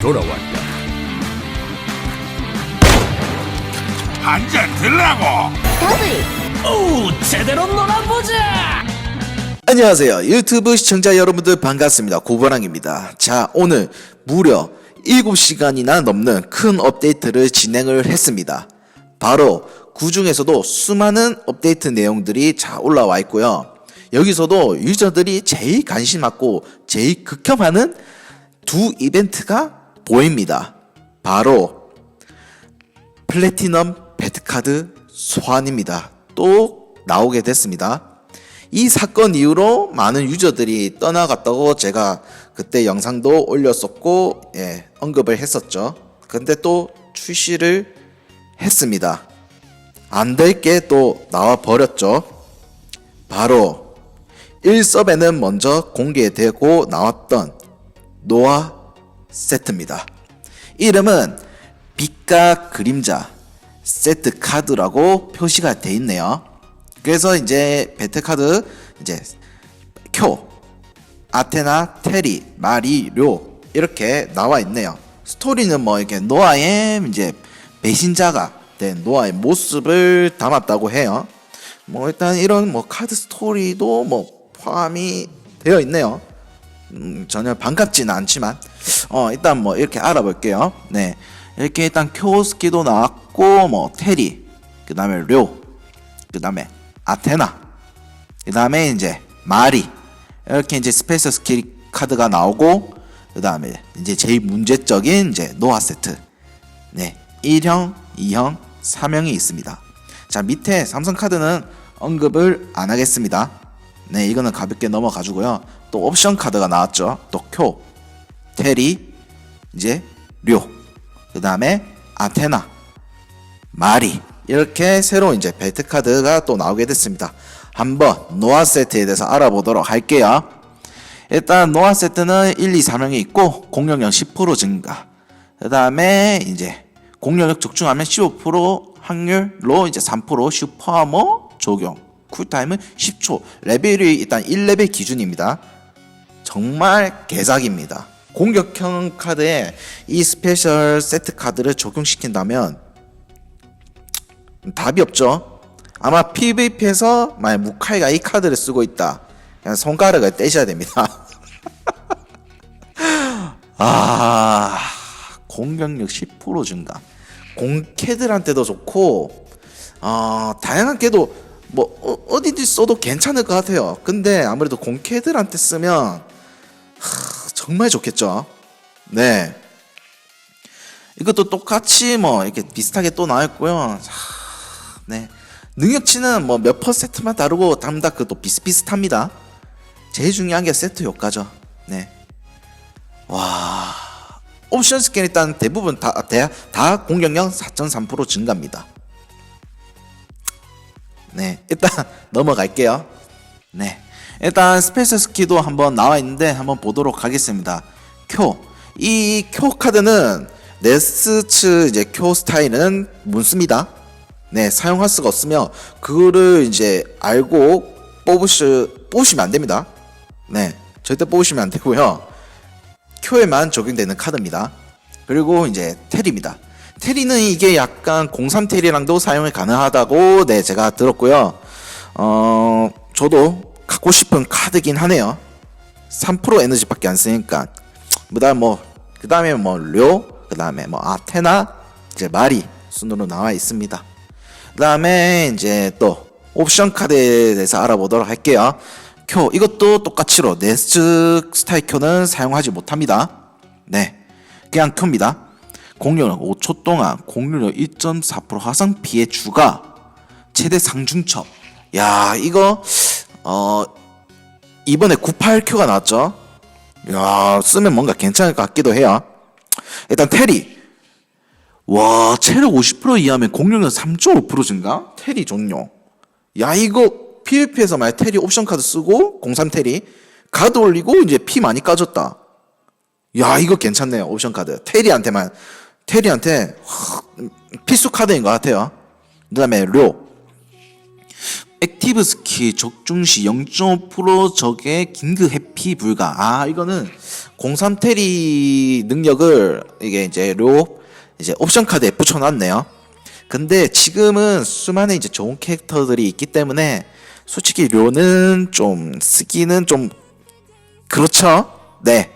돌아왔다. 한잔 들라고 오, 제대로 놀아보자. 안녕하세요. 유튜브 시청자 여러분들 반갑습니다. 고번왕입니다. 자, 오늘 무려 7시간이나 넘는 큰 업데이트를 진행을 했습니다. 바로 그 중에서도 수많은 업데이트 내용들이 자 올라와 있고요. 여기서도 유저들이 제일 관심 갖고 제일 극혐하는 두 이벤트가 보입니다. 바로 플래티넘 배트카드 소환입니다. 또 나오게 됐습니다. 이 사건 이후로 많은 유저들이 떠나갔다고 제가 그때 영상도 올렸었고 예, 언급을 했었죠. 근데 또 출시를 했습니다. 안 될 게 또 나와 버렸죠. 바로 1섭에는 먼저 공개되고 나왔던 노아 세트입니다. 이름은 빛과 그림자 세트 카드라고 표시가 돼 있네요. 그래서 이제 배트 카드 이제 쿄, 아테나, 테리, 마리, 료 이렇게 나와 있네요. 스토리는 뭐 이렇게 노아의 이제 배신자가 된 노아의 모습을 담았다고 해요. 뭐 일단 이런 뭐 카드 스토리도 뭐 포함이 되어 있네요. 음, 전혀 반갑지는 않지만 어 일단 뭐 이렇게 알아볼게요. 네 이렇게 일단 쿄스키도 나왔고 뭐 테리 그 다음에 료 그 다음에 아테나 그 다음에 이제 마리 이렇게 이제 스페이스 스킬 카드가 나오고 그 다음에 이제 제일 문제적인 이제 노아 세트 네 1형 2형 3형이 있습니다. 자 밑에 삼성 카드는 언급을 안 하겠습니다. 네, 이거는 가볍게 넘어가 주고요. 또 옵션 카드가 나왔죠. 또 쿄, 테리, 이제 료, 그 다음에 아테나, 마리 이렇게 새로 이제 벨트 카드가 또 나오게 됐습니다. 한번 노아 세트에 대해서 알아보도록 할게요. 일단 노아 세트는 1, 2, 3형이 있고 공격력 10% 증가. 그 다음에 이제 공격력 적중하면 15% 확률로 이제 3% 슈퍼아머 적용. 쿨타임은 10초. 레벨이 일단 1레벨 기준입니다. 정말 개작입니다. 공격형 카드에 이 스페셜 세트 카드를 적용시킨다면 답이 없죠. 아마 PVP에서 만약 무카이가 이 카드를 쓰고 있다. 그냥 손가락을 떼셔야 됩니다. 아, 공격력 10% 증가. 공캐들한테도 좋고, 어, 다양한 게도 뭐 어, 어디든 써도 괜찮을 것 같아요. 근데 아무래도 공캐들한테 쓰면 하, 정말 좋겠죠. 네. 이것도 똑같이 뭐 이렇게 비슷하게 또 나왔고요. 하, 네. 능력치는 뭐 몇 퍼센트만 다르고 담다 그도 비슷비슷합니다. 제일 중요한 게 세트 효과죠. 네. 와. 옵션 스캔 일단 대부분 다, 다, 다 공격력 4.3% 증가입니다. 네, 일단 넘어갈게요. 네, 일단 스페이스 스키도 한번 나와 있는데 한번 보도록 하겠습니다. 쿄, 이 쿄 카드는 네스츠 이제 쿄 스타일은 문습니다. 네, 사용할 수가 없으며 그거를 이제 알고 뽑으시 뽑으시면 안 됩니다. 네, 절대 뽑으시면 안 되고요. 큐에만 적용되는 카드입니다. 그리고 이제 테리입니다. 테리는 이게 약간 03 테리랑도 사용이 가능하다고 네 제가 들었고요. 어 저도 갖고 싶은 카드긴 하네요. 3% 에너지밖에 안 쓰니까 그다음 뭐 그다음에 뭐 료 그다음에 뭐 아테나 이제 마리 순으로 나와 있습니다. 그다음에 이제 또 옵션 카드에 대해서 알아보도록 할게요. 쿄 이것도 똑같이로 네스트 스타일 쿄는 사용하지 못합니다. 네, 그냥 쿄입니다. 공격력 5초 동안 공격력 1.4% 화상 피해 주가 최대 상중첩. 야 이거 어 이번에 98Q가 나왔죠. 야 쓰면 뭔가 괜찮을 것 같기도 해요. 일단 테리 와 체력 50% 이하면 공격력 3.5% 증가? 테리 종료. 야 이거 PVP에서 만약 테리 옵션 카드 쓰고 03 테리 가드 올리고 이제 피 많이 까졌다. 야 이거 괜찮네요 옵션 카드 테리한테만 테리한테 확 필수 카드인 것 같아요. 그다음에 료 액티브 스킬 적중 시 0.5% 적의 긴급 회피 불가. 아 이거는 03 테리 능력을 이게 이제 로 이제 옵션 카드에 붙여놨네요. 근데 지금은 수많은 이제 좋은 캐릭터들이 있기 때문에 솔직히 료는 좀 쓰기는 좀 그렇죠. 네.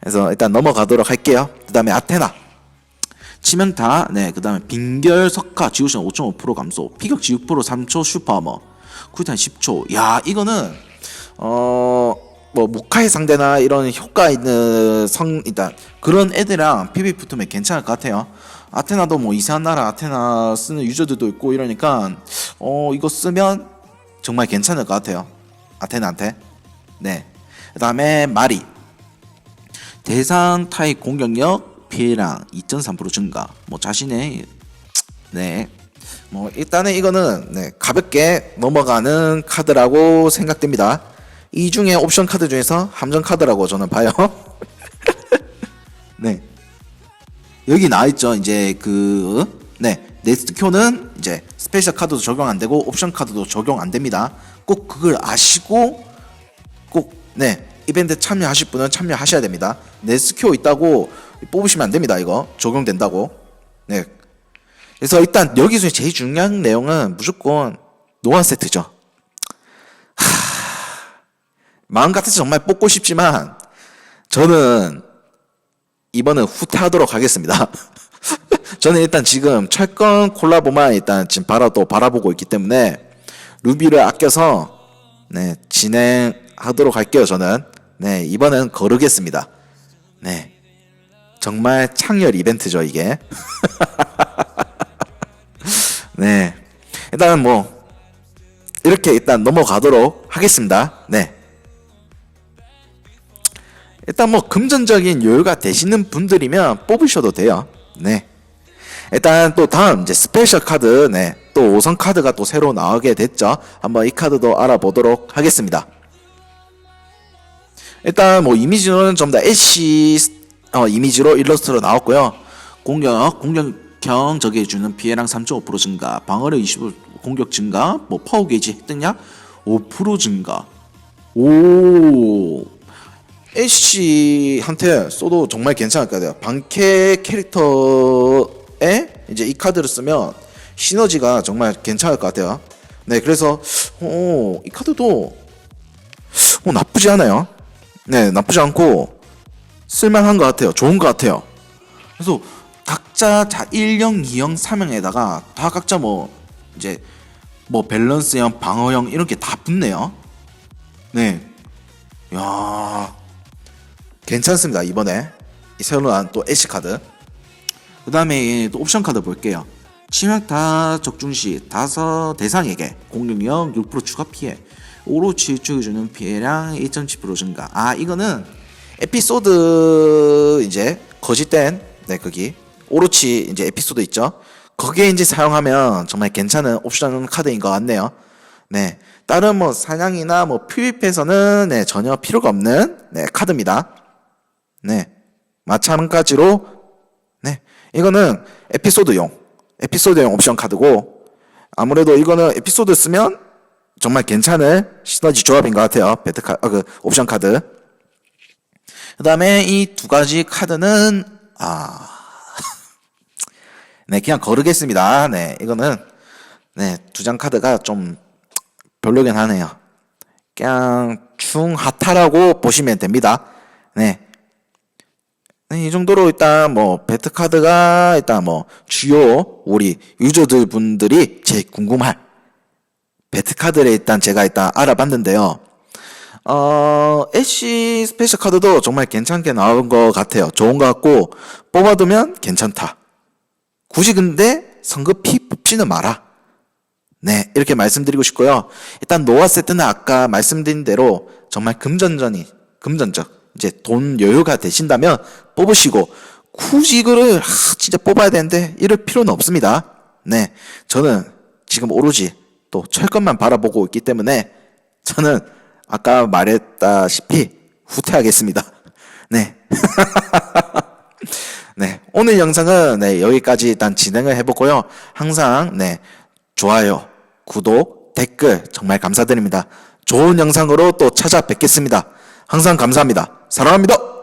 그래서 일단 넘어가도록 할게요. 그 다음에 아테나. 치명타, 네, 그 다음에 빙결 석화, 지우션 5.5% 감소, 피격 지우 프로 3초 슈퍼어머, 쿨타임 10초. 야, 이거는, 어, 뭐, 무카의 상대나 이런 효과 있는 성, 일단, 그런 애들이랑 PV 붙으면 괜찮을 것 같아요. 아테나도 뭐, 이상한 나라 아테나 쓰는 유저들도 있고 이러니까, 어, 이거 쓰면 정말 괜찮을 것 같아요. 아테나한테. 네. 그 다음에 마리. 대상 타입 공격력 피해량 2.3% 증가. 뭐 자신의 네. 뭐 일단은 이거는 네, 가볍게 넘어가는 카드라고 생각됩니다. 이 중에 옵션 카드 중에서 함정 카드라고 저는 봐요. 네. 여기 나와 있죠. 이제 그 네. 네스트 큐는 이제 스페셜 카드도 적용 안 되고 옵션 카드도 적용 안 됩니다. 꼭 그걸 아시고 꼭 네. 이벤트 참여하실 분은 참여하셔야 됩니다. 네스큐 있다고 뽑으시면 안 됩니다. 이거 적용된다고. 네. 그래서 일단 여기서 제일 중요한 내용은 무조건 노안 세트죠. 하... 마음 같아서 정말 뽑고 싶지만 저는 이번은 후퇴하도록 하겠습니다. 저는 일단 지금 철권 콜라보만 일단 지금 바라 또 바라보고 있기 때문에 루비를 아껴서 네 진행하도록 할게요. 저는 네 이번엔 거르겠습니다. 네 정말 창렬 이벤트죠 이게. 네 일단은 뭐 이렇게 일단 넘어가도록 하겠습니다. 네. 일단 뭐 금전적인 여유가 되시는 분들이면 뽑으셔도 돼요. 네. 일단 또 다음 이제 스페셜 카드, 네. 또 5선 카드가 또 새로 나오게 됐죠. 한번 이 카드도 알아보도록 하겠습니다. 일단 뭐 이미지는 전부 다 애쉬 어, 이미지로 일러스트로 나왔고요. 공격, 공격형 적에 주는 피해량 3.5% 증가, 방어력 25 공격 증가, 뭐 파워 게이지 획득량 5% 증가. 오. 애쉬한테 써도 정말 괜찮을 것 같아요. 방캐 캐릭터에 이제 이 카드를 쓰면 시너지가 정말 괜찮을 것 같아요. 네, 그래서 어, 이 카드도 어, 나쁘지 않아요. 네, 나쁘지 않고 쓸만한 것 같아요. 좋은 것 같아요. 그래서 각자 자 1형, 2형, 3형에다가 다 각자 뭐 이제 뭐 밸런스형, 방어형 이렇게 다 붙네요. 네. 야 괜찮습니다 이번에. 이 새로 나온 또 애쉬 카드. 그 다음에 또 옵션 카드 볼게요. 치명 타 적중 시 다섯 대상에게 공격력 6% 추가 피해. 오로치 주는 피해량 2.7% 증가. 아 이거는 에피소드 이제 거짓된 네 거기. 오로치 이제 에피소드 있죠 거기에 이제 사용하면 정말 괜찮은 옵션 카드인 것 같네요 네 다른 뭐 사냥이나 뭐 PVP에서는 네 전혀 필요가 없는 네 카드입니다 네. 마찬가지로 네. 이거는 에피소드용 에피소드용 옵션 카드고 아무래도 이거는 에피소드 쓰면 정말 괜찮은 시너지 조합인 것 같아요. 배트 카, 아, 그 옵션 카드. 그 다음에 이 두 가지 카드는 아, 네 그냥 거르겠습니다. 네 이거는 네 두 장 카드가 좀 별로긴 하네요. 그냥 중하타라고 보시면 됩니다. 네. 네, 이 정도로 일단 뭐 배트 카드가 일단 뭐 주요 우리 유저들 분들이 제일 궁금할 배트 카드를 일단 제가 일단 알아봤는데요. 어, 애쉬 스페셜 카드도 정말 괜찮게 나온 것 같아요. 좋은 것 같고 뽑아두면 괜찮다. 굳이 근데 성급히 뽑지는 마라. 네, 이렇게 말씀드리고 싶고요. 일단 노아 세트는 아까 말씀드린 대로 정말 금전전이 금전적 이제 돈 여유가 되신다면 뽑으시고 굳이 이거를 아, 진짜 뽑아야 되는데 이럴 필요는 없습니다. 네, 저는 지금 오로지 또 철권만 바라보고 있기 때문에 저는 아까 말했다시피 후퇴하겠습니다. 네. 네. 오늘 영상은 네, 여기까지 일단 진행을 해보고요. 항상 네, 좋아요, 구독, 댓글 정말 감사드립니다. 좋은 영상으로 또 찾아뵙겠습니다. 항상 감사합니다. 사랑합니다.